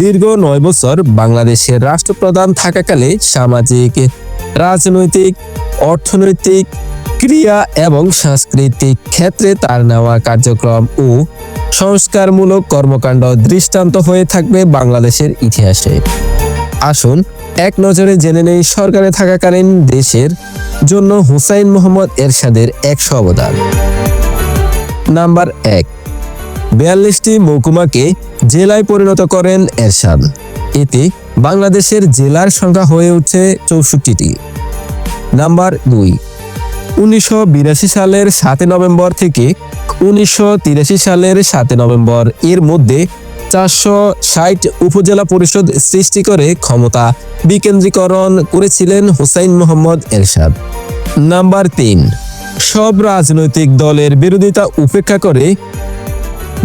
দীর্ঘ নয় বছর বাংলাদেশের রাষ্ট্রপ্রধান থাকাকালে সামাজিক, রাজনৈতিক, অর্থনৈতিক, ক্রিয়া এবং সাংস্কৃতিক ক্ষেত্রে তার নেওয়া কার্যক্রম ও সংস্কারমূলক কর্মকাণ্ড দৃষ্টান্ত হয়ে থাকবে বাংলাদেশের ইতিহাসে। আসুন, এক নজরে জেনে নেই সরকারে থাকাকালীন দেশের জন্য হুসাইন মোহাম্মদ এরশাদের একশো অবদান নাম্বার এক, বিয়াল্লিশটি মহকুমাকে জেলায় পরিণত করেন এরশাদ। এতে বাংলাদেশের জেলার সংখ্যা হয়ে উঠছে চৌষট্টিটি। নাম্বার দুই, উনিশশো সালের সাতই নভেম্বর থেকে উনিশশো তিরাশি সালের সাতই নভেম্বর এর মধ্যে চারশো ষাট উপজেলা পরিষদ সৃষ্টি করে ক্ষমতা বিকেন্দ্রীকরণ করেছিলেন হুসাইন মোহাম্মদ এরশাদ। নাম্বার তিন, সব রাজনৈতিক দলের বিরোধিতা উপেক্ষা করে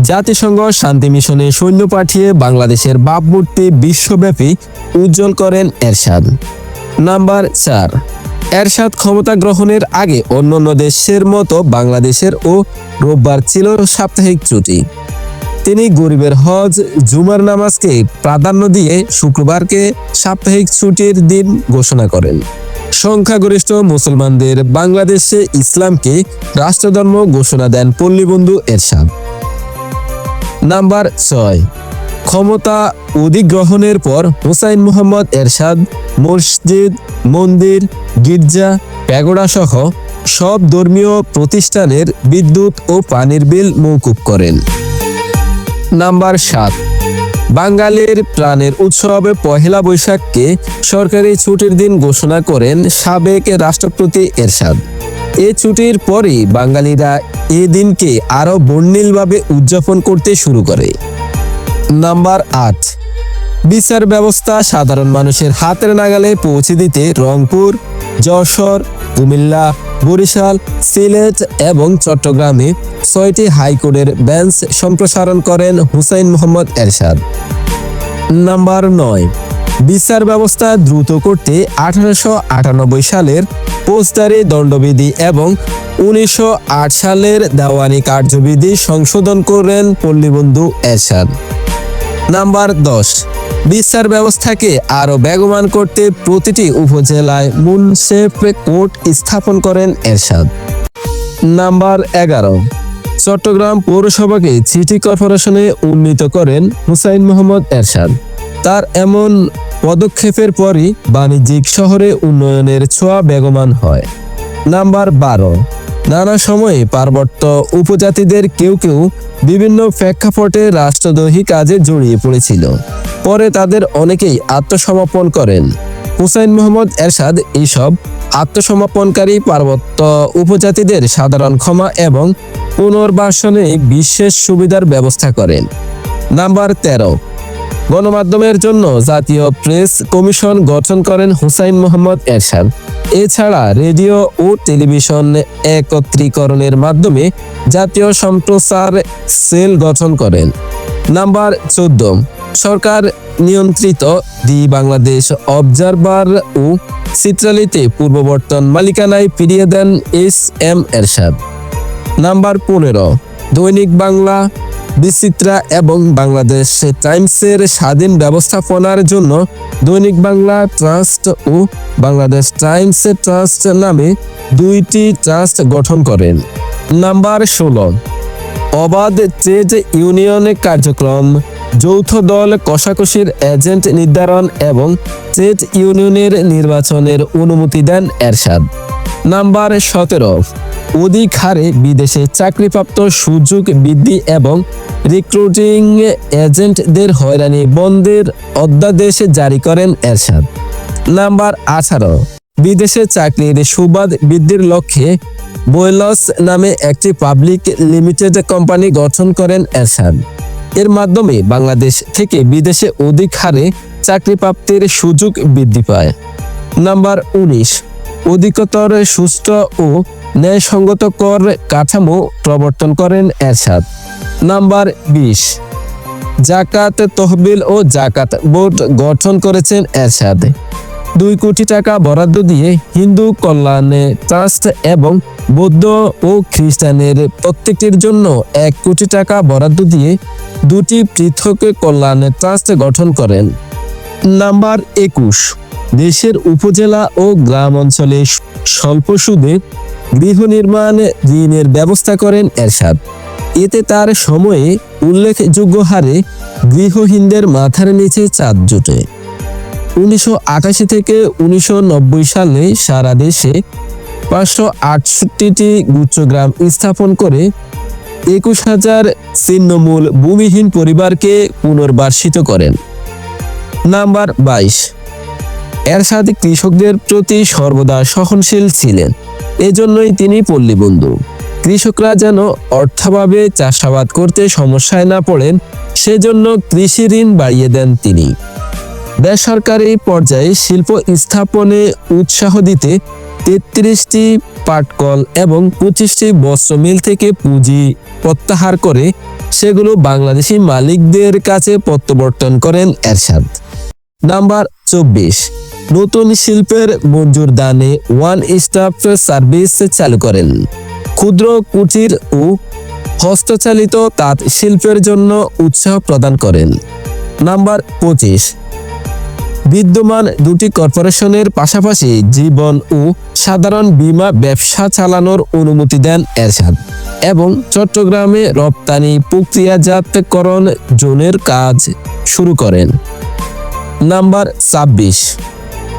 জাতিসংঘ শান্তি মিশনে সৈন্য পাঠিয়ে বাংলাদেশের ভাবমূর্তি বিশ্বব্যাপী উজ্জ্বল করেন এরশাদ। নাম্বার চার, এরশাদ ক্ষমতা গ্রহণের আগে অন্যান্য দেশের মতো বাংলাদেশের ও রোববার ছিল সাপ্তাহিক ছুটি। তিনি গরিবের হজ, জুমার নামাজকে প্রাধান্য দিয়ে শুক্রবারকে সাপ্তাহিক ছুটির দিন ঘোষণা করেন। সংখ্যাগরিষ্ঠ মুসলমানদের বাংলাদেশে ইসলামকে রাষ্ট্রধর্ম ঘোষণা দেন পল্লীবন্ধু এরশাদ। নাম্বার ছয়। ক্ষমতা অধিগ্রহণের পর হুসাইন মোহাম্মদ এরশাদ, মসজিদ, মন্দির, গির্জা প্যাগোডা সহ সব ধর্মীয় প্রতিষ্ঠানের বিদ্যুৎ ও পানির বিল মৌকুব করেন। নাম্বার সাত। বাঙালির প্রাণের উৎসবে পহেলা বৈশাখকে সরকারি ছুটির দিন ঘোষণা করেন সাবেক রাষ্ট্রপতি এরশাদ। এ ছুটির পরই বাঙালিরা এ দিনকে আরও বর্ণিলভাবে উদযাপন করতে শুরু করে। নাম্বার আট, বিচার ব্যবস্থা সাধারণ মানুষের হাতের নাগালে পৌঁছে দিতে রংপুর, যশোর, কুমিল্লা, বরিশাল, সিলেট এবং চট্টগ্রামে ছয়টি হাইকোর্টের বেঞ্চ সম্প্রসারণ করেন হুসাইন মোহাম্মদ এরশাদ। নাম্বার নয় বিচার ব্যবস্থা দ্রুত করতে আঠারোশো আটানব্বই সালের পোস্টারি দণ্ডবিধি এবং উনিশশো আট সালের দেওয়ানি কার্যবিধি সংশোধন করেন পল্লীবন্ধু এরশাদ। নাম্বার দশ, বিচার ব্যবস্থাকে আরও বেগবান করতে প্রতিটি উপজেলায় মুনসেফ কোর্ট স্থাপন করেন এরশাদ। নাম্বার এগারো, চট্টগ্রাম পৌরসভাকে সিটি কর্পোরেশনে উন্নীত করেন হুসাইন মোহাম্মদ এরশাদ। তার এমন পদক্ষেপের পরই বাণিজ্যিক শহরে উন্নয়নের ছোঁয়া বেগমান হয়। নাম্বার বারো। নানা সময়ে পার্বত্য উপজাতিদের কেউ কেউ বিভিন্ন প্রেক্ষাপটে রাষ্ট্রদ্রোহী কাজে জড়িয়ে পড়েছিল। পরে তাদের অনেকেই আত্মসমর্পণ করেন। হুসাইন মোহাম্মদ এরশাদ এইসব আত্মসমর্পণকারী পার্বত্য উপজাতিদের সাধারণ ক্ষমা এবং পুনর্বাসনে বিশেষ সুবিধার ব্যবস্থা করেন। নাম্বার তেরো। গণমাধ্যমের জন্য জাতীয় প্রেস কমিশন গঠন করেন হুসাইন মোহাম্মদ এরশাদ। এছাড়া রেডিও ও টেলিভিশন একত্রীকরণের মাধ্যমে জাতীয় সম্প্রচার সেল গঠন করেন। নাম্বার চোদ্দ, সরকার নিয়ন্ত্রিত দি বাংলাদেশ অবজারভার ও চিত্রালিতে পূর্ববর্তন মালিকানায় ফিরিয়ে দেন এস এম এরশাদ। নাম্বার পনেরো, দৈনিক বাংলা বিচিত্রা এবং বাংলাদেশ টাইমসের স্বাধীন ব্যবস্থাপনার জন্য দৈনিক বাংলা ট্রাস্ট ও বাংলাদেশ টাইমস ট্রাস্ট নামে দুইটি ট্রাস্ট গঠন করেন। নাম্বার ষোলো, অবাধ ট্রেড ইউনিয়ন কার্যক্রম, যৌথ দল কষাকষির এজেন্ট নির্ধারণ এবং ট্রেড ইউনিয়নের নির্বাচনের অনুমতি দেন এরশাদ। নাম্বার সতেরো অধিক হারে বিদেশে চাকরিপ্রাপ্ত সুযোগ বৃদ্ধি এবং রিক্রুটিং এজেন্টদের হয়রানি বন্ধের অধ্যাদেশ জারি করেন এরশাদ। নাম্বার আঠারো। বিদেশে চাকরির সুবাদ বৃদ্ধির লক্ষ্যে বৈলস নামে একটি পাবলিক লিমিটেড কোম্পানি গঠন করেন এরশাদ। এর মাধ্যমে বাংলাদেশ থেকে বিদেশে অধিক হারে চাকরি প্রাপ্তির সুযোগ বৃদ্ধি পায়। নাম্বার উনিশ। অধিকতর সুষ্ঠু ও ন্যায়সঙ্গত কর কাঠামো প্রবর্তন করেন এরশাদ। নাম্বার বিশ, জাকাত তহবিল ও জাকাত বোর্ড গঠন করেছেন এরশাদ। দুই কোটি টাকা বরাদ্দ দিয়ে হিন্দু কল্যাণে ট্রাস্ট এবং বৌদ্ধ ও খ্রিস্টানের প্রত্যেকটির জন্য এক কোটি টাকা বরাদ্দ দিয়ে দুটি পৃথক কল্যাণ ট্রাস্ট গঠন করেন। নাম্বার একুশ, দেশের উপজেলা ও গ্রাম অঞ্চলে স্বল্প সুদে গৃহ নির্মাণ ঋণের ব্যবস্থা করেন এরশাদ। এতে তার সময়ে উল্লেখযোগ্য হারে গৃহহীনদের মাথার নিচে চাঁদ জোটে। উনিশশো থেকে উনিশশো নব্বই সালে সারা দেশে পাঁচশো আটষট্টিটি গুচ্ছগ্রাম স্থাপন করে একুশ হাজার ছিন্নমূল ভূমিহীন পরিবারকে পুনর্বাসিত করেন। নাম্বার বাইশ। এরশাদ কৃষকদের প্রতি সর্বদা সহনশীল ছিলেন। এজন্যই তিনি পল্লীবন্ধু। কৃষকরা যেন অর্থাভাবে চাষাবাদ করতে সমস্যায় না পড়েন, সেজন্য কৃষি ঋণ বাড়িয়ে দেন তিনি। বেসরকারি পর্যায়ে শিল্প স্থাপনে উৎসাহ দিতে তেত্রিশটি পাটকল এবং পঁচিশটি বস্ত্র মিল থেকে পুঁজি প্রত্যাহার করে সেগুলো বাংলাদেশি মালিকদের কাছে প্রত্যাবর্তন করেন এরশাদ। নাম্বার চব্বিশ। নতুন শিল্পের মঞ্জুর দানে ওয়ান স্টপ সার্ভিস চালু করেন। ক্ষুদ্র কুটির ও হস্তচালিত তাঁত শিল্পের জন্য উৎসাহ প্রদান করেন। নাম্বার পঁচিশ। বিদ্যমান দুটি কর্পোরেশনের পাশাপাশি জীবন ও সাধারণ বীমা ব্যবসা চালানোর অনুমতি দেন এরশাদ এবং চট্টগ্রামে রপ্তানি প্রক্রিয়াজাতকরণ জোনের কাজ শুরু করেন। নাম্বার ছাব্বিশ।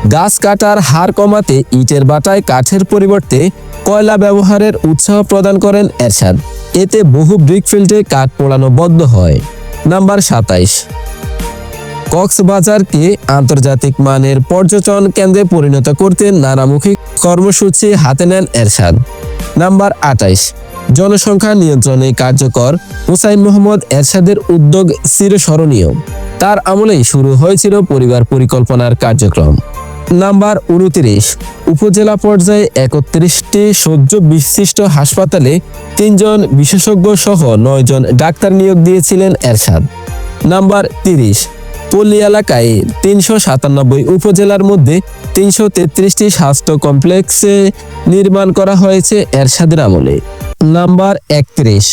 গাছ কাটার হার কমাতে ইটের বাটায় কাঠের পরিবর্তে কয়লা ব্যবহারের উৎসাহ প্রদান করেন এরশাদ। এতে বহু ব্রিকফিল্ডে কাঠ পোড়ানো বন্ধ হয়। নাম্বার সাতাইশ। কক্সবাজারকে আন্তর্জাতিক মানের পর্যটন কেন্দ্রে পরিণত করতে নানামুখী কর্মসূচি হাতে নেন এরশাদ। নাম্বার আটাইশ জনসংখ্যা নিয়ন্ত্রণে কার্যকর হুসাইন মোহাম্মদ এরশাদের উদ্যোগ চিরস্মরণীয়। তার আমলেই শুরু হয়েছিল পরিবার পরিকল্পনার কার্যক্রম। নাম্বার উনত্রিশ, উপজেলা পর্যায়ে একত্রিশটি সহ্য বিশিষ্ট হাসপাতালে তিনজন বিশেষজ্ঞ সহ নয়জন ডাক্তার নিয়োগ দিয়েছিলেন এরশাদ। নাম্বার তিরিশ, পল্লী এলাকায় তিনশো সাতানব্বই উপজেলার মধ্যে তিনশো তেত্রিশটি স্বাস্থ্য কমপ্লেক্সে নির্মাণ করা হয়েছে এরশাদের আমলে। নাম্বার একত্রিশ,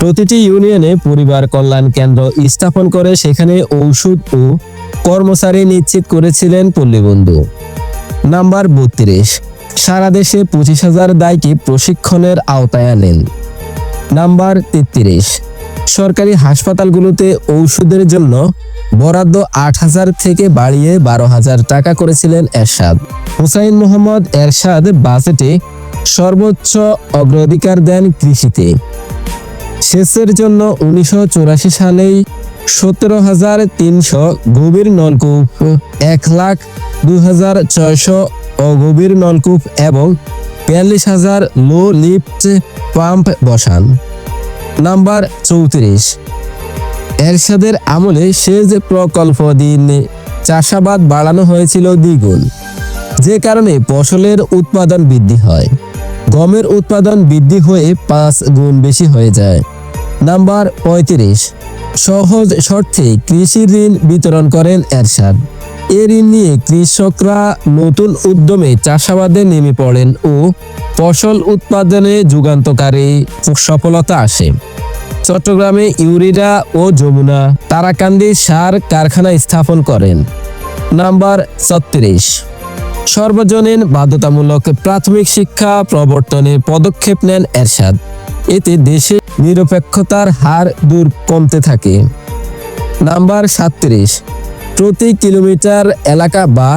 প্রতিটি ইউনিয়নে পরিবার কল্যাণ কেন্দ্র স্থাপন করে সেখানে ঔষধ ও কর্মচারী নিশ্চিত করেছিলেন পল্লীবন্ধু। নাম্বার বত্রিশ। সারা দেশে পঁচিশ হাজার দায়কে প্রশিক্ষণের আওতায় আনেন। নাম্বার তেত্রিশ। সরকারি হাসপাতালগুলোতে ঔষধের জন্য বরাদ্দ আট হাজার থেকে বাড়িয়ে বারো হাজার টাকা করেছিলেন এরশাদ। হুসাইন মোহাম্মদ এরশাদ বাজেটে সর্বোচ্চ অগ্রাধিকার দেন কৃষিতে। সেচের জন্য উনিশশো চুরাশি সালেই সতেরো হাজার তিনশো গভীর নলকূপ, এক লাখ দুই হাজার ছয়শো অগভীর নলকূপ এবং বিয়াল্লিশ হাজার লো লিফট পাম্প বসান। নাম্বার চৌত্রিশ। এরশাদের আমলে সেচ প্রকল্প দিন চাষাবাদ বাড়ানো হয়েছিল দ্বিগুণ। যে কারণে ফসলের উৎপাদন বৃদ্ধি হয়। গমের উৎপাদন বৃদ্ধি হয়ে পাঁচ গুণ বেশি হয়ে যায়। নাম্বার পঁয়ত্রিশ। সহজ শর্তে কৃষি ঋণ বিতরণ করেন এরশাদ। এ ঋণ নিয়ে কৃষকরা নতুন উদ্যমে চাষাবাদে নেমে পড়েন ও ফসল উৎপাদনে যুগান্তকারী সফলতা আসে। চট্টগ্রামে ইউরিরা ও যমুনা, তারাকান্দি সার কারখানা স্থাপন করেন। নাম্বার ছত্রিশ। সর্বজনীন বাধ্যতামূলক প্রাথমিক শিক্ষা প্রবর্তনে পদক্ষেপ নেন এরশাদ। এতে দেশে নিরপেক্ষতার হার দূর কমতে থাকে। নাম্বার সাতত্রিশ, প্রতি কিলোমিটার এলাকা বা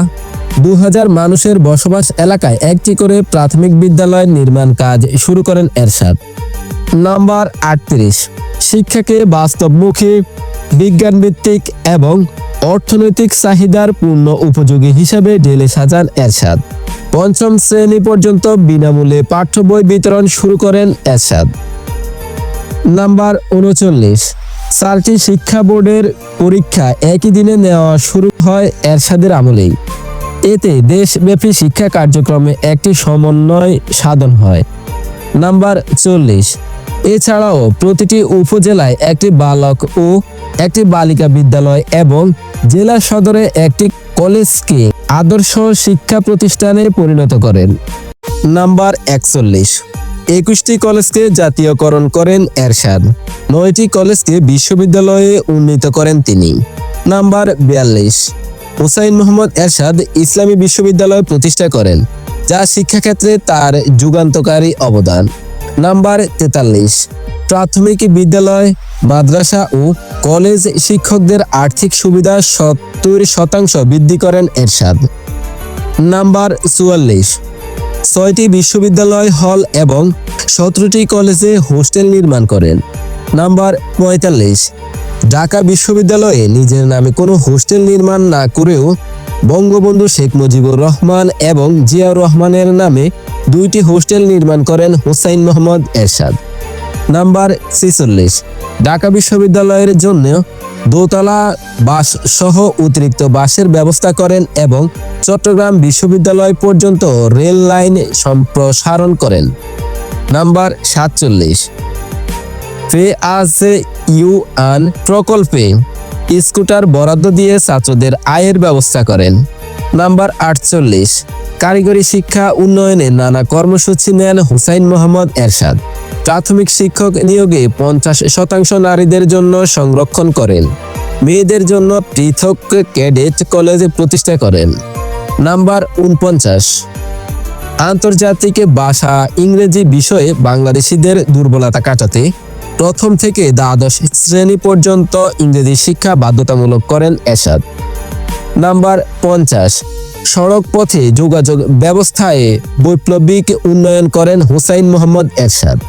দু হাজার মানুষের বসবাস এলাকায় একটি করে প্রাথমিক বিদ্যালয় নির্মাণ কাজ শুরু করেন এরশাদ। নাম্বার আটত্রিশ, শিক্ষাকে বাস্তবমুখী, বিজ্ঞানভিত্তিক এবং অর্থনৈতিক চাহিদার পূর্ণ উপযোগী হিসাবে ঢেলে সাজান এরশাদ। পঞ্চম শ্রেণি পর্যন্ত বিনামূল্যে পাঠ্য বই বিতরণ শুরু করেন এরশাদ। নাম্বার উনচল্লিশ। চারটি শিক্ষা বোর্ডের পরীক্ষা একই দিনে নেওয়া শুরু হয় এরশাদের আমলেই। এতে দেশব্যাপী শিক্ষা কার্যক্রমে একটি সমন্বয় সাধন হয়। নাম্বার চল্লিশ। এছাড়াও প্রতিটি উপজেলায় একটি বালক ও একটি বালিকা বিদ্যালয় এবং জেলা সদরে একটি কলেজকে আদর্শ শিক্ষা প্রতিষ্ঠানে পরিণত করেন। নাম্বার একচল্লিশ। একুশটি কলেজকে জাতীয়করণ করেন এরশাদ। নয়টি কলেজকে বিশ্ববিদ্যালয়ে উন্নীত করেন তিনি। নাম্বার বিয়াল্লিশ। হুসাইন মোহাম্মদ এরশাদ ইসলামী বিশ্ববিদ্যালয় প্রতিষ্ঠা করেন, যা শিক্ষাক্ষেত্রে তার যুগান্তকারী অবদান। নাম্বার তেতাল্লিশ। প্রাথমিক বিদ্যালয়, মাদ্রাসা ও কলেজ শিক্ষকদের আর্থিক সুবিধা সত্তর শতাংশ বৃদ্ধি করেন এরশাদ। নাম্বার চুয়াল্লিশ। ছয়টি বিশ্ববিদ্যালয়, হল এবং সতেরোটি কলেজে হোস্টেল নির্মাণ করেন। নাম্বার পঁয়তাল্লিশ। ঢাকা বিশ্ববিদ্যালয়ে নিজের নামে কোনো হোস্টেল নির্মাণ না করেও বঙ্গবন্ধু শেখ মুজিবুর রহমান এবং জিয়াউর রহমানের নামে দুইটি হোস্টেল নির্মাণ করেন হুসাইন মোহাম্মদ এরশাদ। নাম্বার ছেচল্লিশ। ঢাকা বিশ্ববিদ্যালয়ের জন্য দোতলা বাস সহ অতিরিক্ত বাসের ব্যবস্থা করেন এবং চট্টগ্রাম বিশ্ববিদ্যালয় পর্যন্ত রেল লাইন সম্প্রসারণ করেন। নাম্বার সাতচল্লিশ। ফে আজ ইউ আন প্রকল্পে স্কুটার বরাদ্দ দিয়ে ছাত্রদের আয়ের ব্যবস্থা করেন। নাম্বার আটচল্লিশ। কারিগরি শিক্ষা উন্নয়নে নানা কর্মসূচি নেন হুসাইন মোহাম্মদ এরশাদ। প্রাথমিক শিক্ষক নিয়োগে পঞ্চাশ শতাংশ নারীদের জন্য সংরক্ষণ করেন। মেয়েদের জন্য পৃথক ক্যাডেট কলেজ প্রতিষ্ঠা করেন। নাম্বার উনপঞ্চাশ। আন্তর্জাতিক ভাষা ইংরেজি বিষয়ে বাংলাদেশিদের দুর্বলতা কাটাতে প্রথম থেকে দ্বাদশ শ্রেণি পর্যন্ত ইংরেজি শিক্ষা বাধ্যতামূলক করেন এরশাদ। নাম্বার পঞ্চাশ। সড়ক পথে যোগাযোগ ব্যবস্থায় বৈপ্লবিক উন্নয়ন করেন হুসাইন মোহাম্মদ এরশাদ।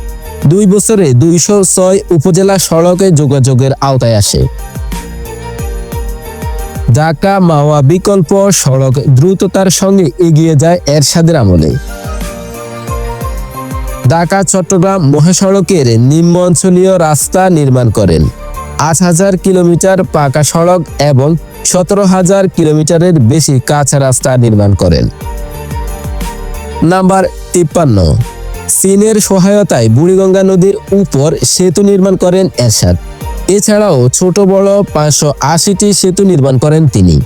দুই বছরে দুইশো ছয় উপজেলা সড়কে যোগাযোগের আওতায় আসে। ঢাকা মাওয়া বিকল্প সড়ক দ্রুততার সঙ্গে এগিয়ে যায় এরশাদের আমলে। ঢাকা, চট্টগ্রাম মহাসড়কের নিম্ন অঞ্চলীয় রাস্তা নির্মাণ করেন। আট হাজার কিলোমিটার পাকা সড়ক এবং সতেরো হাজার কিলোমিটারের বেশি কাঁচা রাস্তা নির্মাণ করেন। নাম্বার তিপ্পান্ন। চীনের সহায়তায় বুড়িগঙ্গা নদীর উপর সেতু নির্মাণ করেন এরশাদ। এছাড়াও ছোট বড় পাঁচশো আশিটি সেতু নির্মাণ করেন তিনি।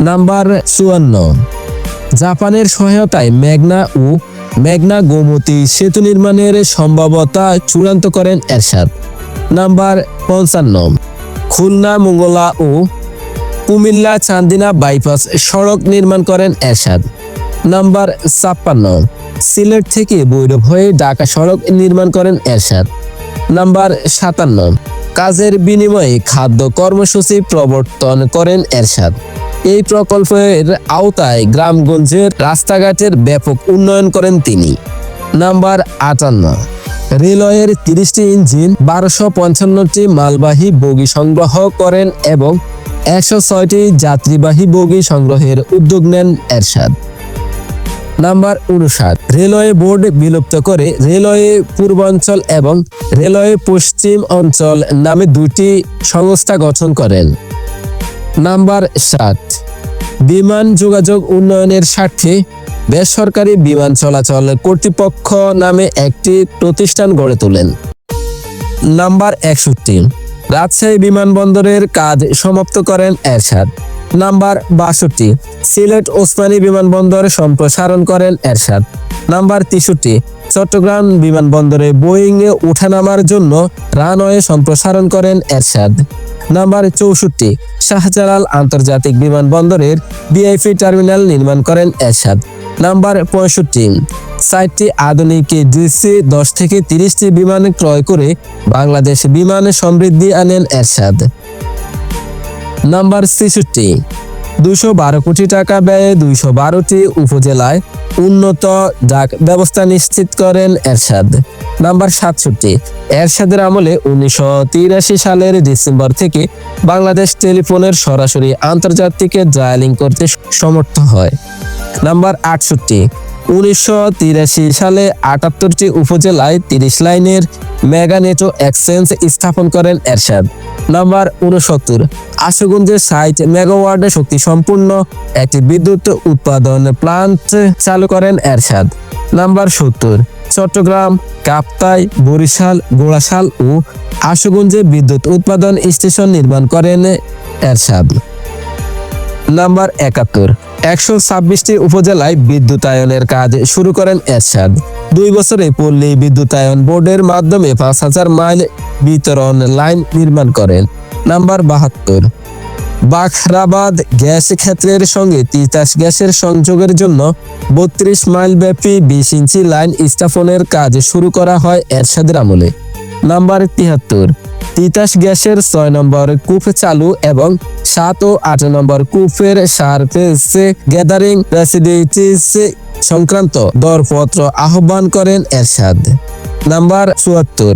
নাম্বার চুয়ান্ন। জাপানের সহায়তায় মেঘনা ও মেঘনা গোমতী সেতু নির্মাণের সম্ভাবতা চূড়ান্ত করেন এরশাদ। নাম্বার পঞ্চান্ন। খুলনা, মোঙ্গলা ও কুমিল্লা চান্দিনা বাইপাস সড়ক নির্মাণ করেন এরশাদ। নাম্বার ছাপ্পান্ন। সিলেট থেকে বৈরব হয়ে ঢাকা সড়ক নির্মাণ করেন এরশাদ। নাম্বার সাতান্ন, কাজের বিনিময়ে খাদ্য কর্মসূচি প্রবর্তন করেন এরশাদ। এই প্রকল্পের আওতায় গ্রামগঞ্জের রাস্তাঘাটের ব্যাপক উন্নয়ন করেন তিনি। নাম্বার আটান্ন, রেলওয়ের তিরিশটি ইঞ্জিন বারোশো পঞ্চান্নটি মালবাহী বগি সংগ্রহ করেন এবং একশো ছয়টি যাত্রীবাহী বগি সংগ্রহের উদ্যোগ নেন এরশাদ। নাম্বার উনষাট, রেলওয়ে বোর্ড বিলুপ্ত করে রেলওয়ে পূর্বাঞ্চল এবং রেলওয়ে পশ্চিম অঞ্চল নামে দুটি সংস্থা গঠন করেন। নাম্বার সাত, বিমান যোগাযোগ উন্নয়নের স্বার্থে বেসরকারি বিমান চলাচল কর্তৃপক্ষ নামে একটি প্রতিষ্ঠান গড়ে তোলেন। নাম্বার একষট্টি, রাজশাহী বিমানবন্দরের কাজ সমাপ্ত করেন এরশাদ। নাম্বার বাষট্টি। সিলেট ওসমানী বিমানবন্দর সম্প্রসারণ করেন এরশাদ। নাম্বার তেষট্টি, চট্টগ্রাম বিমানবন্দরে বোয়িং এ ওঠানামার জন্য রানওয়ে সম্প্রসারণ করেন এরশাদ। নাম্বার চৌষট্টি, শাহজালাল আন্তর্জাতিক বিমানবন্দরের বিআইপি টার্মিনাল নির্মাণ করেন এরশাদ। নাম্বার পঁয়ষট্টি, সাইটটি আধুনিক ডিসি দশ থেকে তিরিশটি বিমান ক্রয় করে বাংলাদেশ বিমান সমৃদ্ধি আনেন এরশাদ। নাম্বার ছেষট্টি। দুশো বারো কোটি টাকা ব্যয়ে দুইশো বারোটি উপজেলায় উন্নত ডাক ব্যবস্থা নিশ্চিত করেন এরশাদ। নাম্বার সাতষট্টি, এরশাদের আমলে উনিশশো তিরাশি সালের ডিসেম্বর থেকে বাংলাদেশ টেলিফোনের সরাসরি আন্তর্জাতিক ডায়ালিং করতে সমর্থ হয়। নাম্বার আটষট্টি উনিশশো তিরাশি সালে আটাত্তরটি উপজেলায় তিরিশ লাইনের মেগা নেটো এক্সচেঞ্জ স্থাপন করেন এরশাদ। নাম্বার উনসত্তর, আশুগঞ্জের ষাট মেগাওয়ার্ডে শক্তি সম্পূর্ণ একটি বিদ্যুৎ উৎপাদন প্লান্ট চালু করেন এরশাদ। নাম্বার সত্তর, চট্টগ্রাম, কাপ্তাই, বরিশাল, গোড়াশাল ও আশুগঞ্জে বিদ্যুৎ উৎপাদন স্টেশন নির্মাণ করেন এরশাদ। নাম্বার একাত্তর একশো ছাব্বিশটি উপজেলায় বিদ্যুতায়নের কাজ শুরু করেন এরশাদ। দুই বছরে পল্লী বিদ্যুতায়ন বোর্ডের মাধ্যমে পাঁচ হাজার মাইল বিতরণ লাইন নির্মাণ করেন। নাম্বার বাহাত্তর। বাখরাবাদ গ্যাস ক্ষেত্রের সঙ্গে তিতাস গ্যাসের সংযোগের জন্য বত্রিশ মাইল ব্যাপী বিশ ইঞ্চি লাইন স্থাপনের কাজ শুরু করা হয় এরশাদের আমলে। নাম্বার তিয়াত্তর তিতাস গ্যাসের ছয় নম্বর কূপ চালু এবং সাত ও আট নম্বর কূপের সারফেস গ্যাদারিং ফ্যাসিলিটিস সংক্রান্ত দরপত্র আহ্বান করেন এরশাদ। নাম্বার চুয়াত্তর।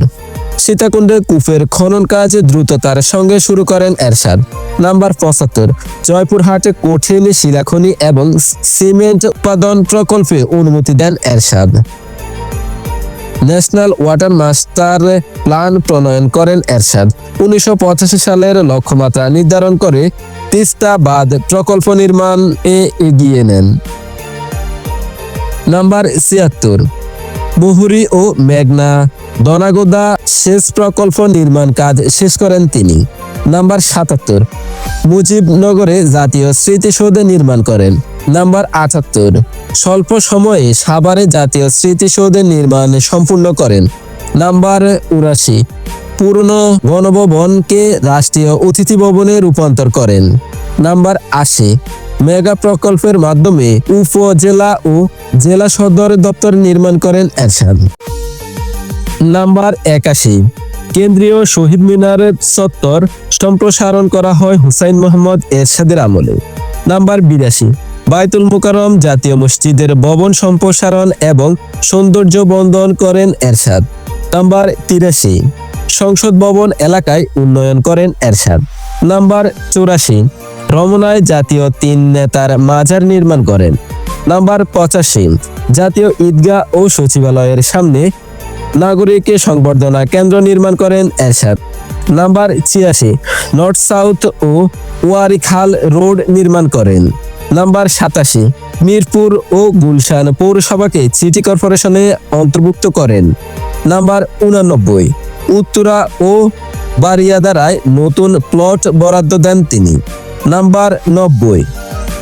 সীতাকুণ্ডে কূপের খনন কাজ দ্রুততার সঙ্গে শুরু করেন এরশাদ। নাম্বার পঁচাত্তর। জয়পুরহাটে কঠিন শিলাখনি এবং সিমেন্ট উৎপাদন প্রকল্পে অনুমতি দেন Ershad. National water master plan প্রণয়ন করেন এরশাদ। উনিশশো পঁচাশি সালের লক্ষ্যমাত্রা নির্ধারণ করে তিস্তা বাঁধ প্রকল্প নির্মাণ এ এগিয়ে নেন। নাম্বার ছিয়াত্তর, মুহুরী ও মেঘনা, দনাগোদা সেচ প্রকল্প নির্মাণ কাজ শেষ করেন তিনি। নাম্বার সাতাত্তর। মুজিবনগরে জাতীয় স্মৃতিসৌধ নির্মাণ করেন। নাম্বার আটাত্তর। স্বল্প সময়ে সাভারে জাতীয় স্মৃতিসৌধের নির্মাণ সম্পূর্ণ করেন। নাম্বার উরাশি। পুরনো গণভবনকে রাষ্ট্রীয় অতিথি ভবনে রূপান্তর করেন। নাম্বার আশি। মেগা প্রকল্পের মাধ্যমে উপজেলা ও জেলা সদর দপ্তর নির্মাণ করেন এরশাদ। নাম্বার একাশি। কেন্দ্রীয় শহীদ মিনারের চত্বর সম্প্রসারণ করা হয় হুসাইন মোহাম্মদ এরশাদের আমলে। নাম্বার বিরাশি, বাইতুল মুকাররম জাতীয় মসজিদের ভবন সম্প্রসারণ এবং সৌন্দর্য বন্ধন করেন এরশাদ। নাম্বার তিরাশি, সংসদ ভবন এলাকায় উন্নয়ন করেন এরশাদ। নাম্বার চৌরাশি, রমনায় জাতীয় তিন নেতার মাজার নির্মাণ করেন। নাম্বার পঁচাশি, জাতীয় ঈদগাহ ও সচিবালয়ের সামনে নাগরিক সংবর্ধনা কেন্দ্র নির্মাণ করেন এরশাদ। নাম্বার ছিয়াশি নর্থ সাউথ ও ওয়ারিখাল রোড নির্মাণ করেন। নাম্বার সাতাশি, মিরপুর ও গুলশান পৌরসভাকে সিটি কর্পোরেশনে অন্তর্ভুক্ত করেন। নাম্বার উনানব্বই, উত্তরা ও বারিয়াদারায় নতুন প্লট বরাদ্দ দেন তিনি। নাম্বার নব্বই,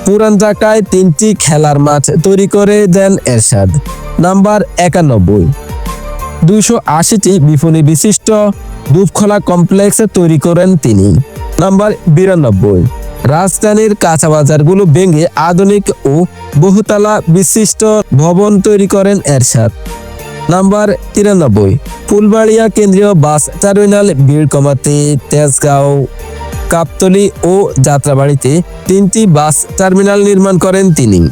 পুরান ঢাকায় তিনটি খেলার মাঠ তৈরি করে দেন এরশাদ। নাম্বার একানব্বই, দুইশো আশিটি বিপণী বিশিষ্ট দুপখোলা কমপ্লেক্স তৈরি করেন তিনি। নাম্বার বিরানব্বই। রাজধানীর কাঁচা বাজারগুলো ভেঙে আধুনিক ও বহুতলা বিশিষ্ট ভবন তৈরি করেন এরশাদ। নাম্বার তিরানব্বই। ফুলবাড়িয়া কেন্দ্রীয় বাস টার্মিনাল ভিড় কমাতে তেজগাঁও, কাপতলি ও যাত্রাবাড়িতে তিনটি বাস টার্মিনাল নির্মাণ করেন তিনি।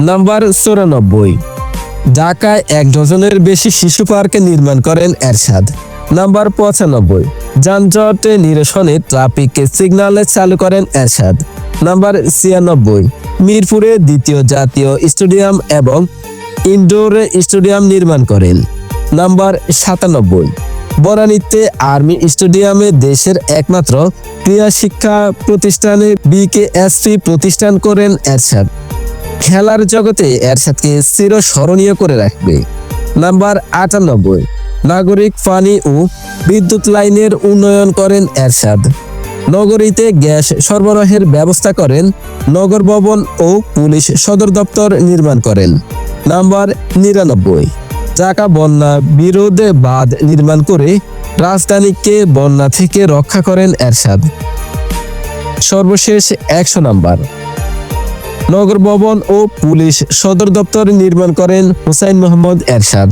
নাম্বার চৌরানব্বই। ঢাকায় এক ডজনের বেশি শিশু পার্ক নির্মাণ করেন এরশাদ। নাম্বার পঁচানব্বই। যানজট নিরসনে ট্রাফিক সিগন্যাল চালু করেন এরশাদ। নাম্বার ছিয়ানব্বই, মিরপুরে দ্বিতীয় জাতীয় স্টেডিয়াম এবং ইনডোর স্টেডিয়াম নির্মাণ করেন। নাম্বার সাতানব্বই, বনানীতে আর্মি স্টেডিয়ামে দেশের একমাত্র ক্রীড়া শিক্ষা প্রতিষ্ঠানে বিকেএসপি প্রতিষ্ঠান করেন এরশাদ। খেলার জগতে এরশাদকে চিরস্মরণীয় করে রাখবে। নাম্বার আটানব্বই নাগরিক পানি ও বিদ্যুৎ লাইনের উন্নয়ন করেন এরশাদ। নগরীতে গ্যাস সরবরাহের ব্যবস্থা করেন নগর ভবন ও পুলিশ সদর দপ্তর নির্মাণ করেন। নাম্বার নিরানব্বই। চাকা বন্যা বিরোধে বাঁধ নির্মাণ করে রাজধানীকে বন্যা থেকে রক্ষা করেন এরশাদ। সর্বশেষ একশো নাম্বার। নগর ভবন ও পুলিশ সদর দপ্তর নির্মাণ করেন হুসাইন মোহাম্মদ এরশাদ।